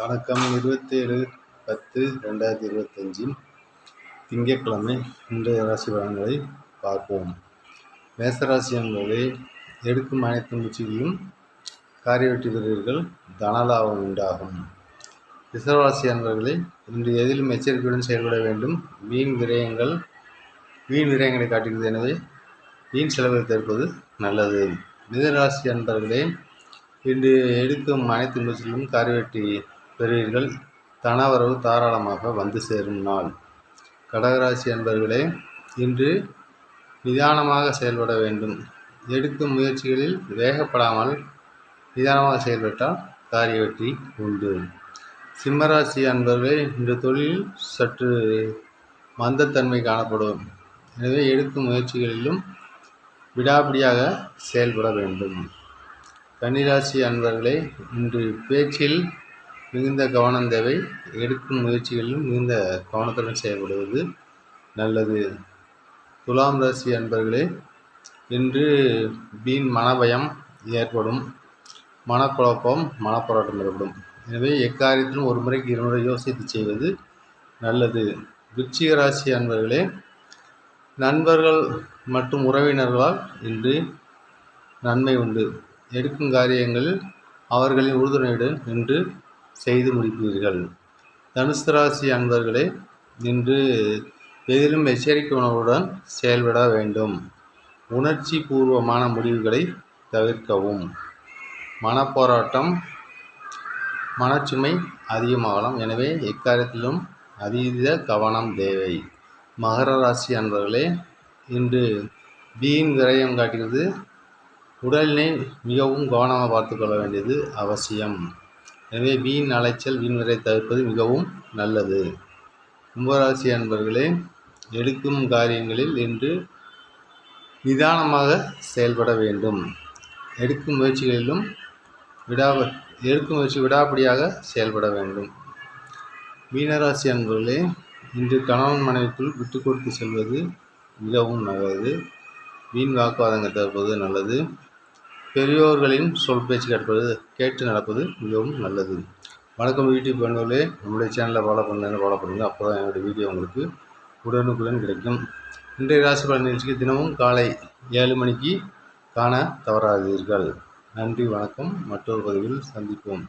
வணக்கம். இருபத்தேழு பத்து ரெண்டாயிரத்தி இருபத்தஞ்சில் திங்கட்கிழமை இன்றைய ராசி பலன்களை பார்ப்போம். மேசராசி என்பது எடுக்கும் அனைத்து முயற்சிகளிலும் காரிய வெற்றி பெறுவீர்கள் தனலாபம் உண்டாகும். ரிசர்வராசி அன்பர்களை இன்று எதிலும் எச்சரிக்கையுடன் செயல்பட வேண்டும். வீண் விரயங்கள் வீண் விரயங்களை காட்டுகிறது எனவே வீண் செலவை தவிர்ப்பது நல்லது. மிதராசி அன்பர்களே இன்று எடுக்கும் அனைத்து முயற்சிகளும் காரியவெற்றி பெறுவீர்கள் தனவரவு தாராளமாக வந்து சேரும் நாள். கடகராசி அன்பர்களே இன்று நிதானமாக செயல்பட வேண்டும். எடுக்கும் முயற்சிகளில் வேகப்படாமல் நிதானமாக செயல்பட்டால் காரிய வெற்றி உண்டு. சிம்மராசி அன்பர்களே இன்று தொழிலில் சற்று மந்தத்தன்மை காணப்படும். எனவே எடுக்கும் முயற்சிகளிலும் விடாபிடியாக செயல்பட வேண்டும். கன்னிராசி அன்பர்களே இன்று பேச்சில் மிகுந்த கவனம் தேவை. எடுக்கும் முயற்சிகளிலும் மிகுந்த கவனத்துடன் செயல்படுவது நல்லது. துலாம் ராசி அன்பர்களே இன்று வீண் மனபயம் ஏற்படும். மனக்குழப்பம் மனப்போராட்டம் ஏற்படும். எனவே எக்காரியத்திலும் ஒரு முறைக்கு இருமுறை யோசித்து செய்வது நல்லது. விருச்சிக ராசி அன்பர்களே நண்பர்கள் மற்றும் உறவினர்களால் இன்று நன்மை உண்டு. எடுக்கும் காரியங்களில் அவர்களின் உறுதுணையுடன் இன்று செய்து முடிப்பீர்கள். தனுசு ராசி அன்பர்களே இன்று எதிலும் எச்சரிக்கை உணர்வுடன் செயல்பட வேண்டும். உணர்ச்சி பூர்வமான முடிவுகளை தவிர்க்கவும். மனப்போராட்டம் மனச்சுமை அதிகமாகலாம். எனவே எக்காரியத்திலும் அதீத கவனம் தேவை. மகர ராசி அன்பர்களே இன்று வீண் விரயம் காட்டுகிறது உடலினை மிகவும் கவனமாக பார்த்து கொள்ள வேண்டியது அவசியம். எனவே வீண் அலைச்சல் வீண் தவிர்ப்பது மிகவும் நல்லது. கும்பராசி அன்பர்களே எடுக்கும் காரியங்களில் இன்று நிதானமாக செயல்பட வேண்டும். எடுக்கும் முயற்சிகளிலும் விடா எடுக்கும் முயற்சி விடாபடியாக செயல்பட வேண்டும். மீனராசி அன்பர்களே இன்று கணவன் மனைவிக்குள் விட்டு கொடுத்து செல்வது மிகவும் நல்லது. வீண் வாக்குவாதங்கள் தவிர்ப்பது நல்லது. பெரியோர்களின் சொல் பேச்சு கேட்பது கேட்டு நடப்பது மிகவும் நல்லது. வணக்கம் யூடியூப் பண்ணுவர்களே நம்முடைய சேனலில் ஃபாலோ பண்ணுங்க ஃபாலோ பண்ணுங்கள் அப்போ தான் என்னுடைய வீடியோ உங்களுக்கு உடனுக்குடன் கிடைக்கும். இன்றைய ராசி பலன் நிகழ்ச்சிக்கு தினமும் காலை ஏழு மணிக்கு காண தவறாதீர்கள். நன்றி வணக்கம். மற்றொரு பதிவில் சந்திப்போம்.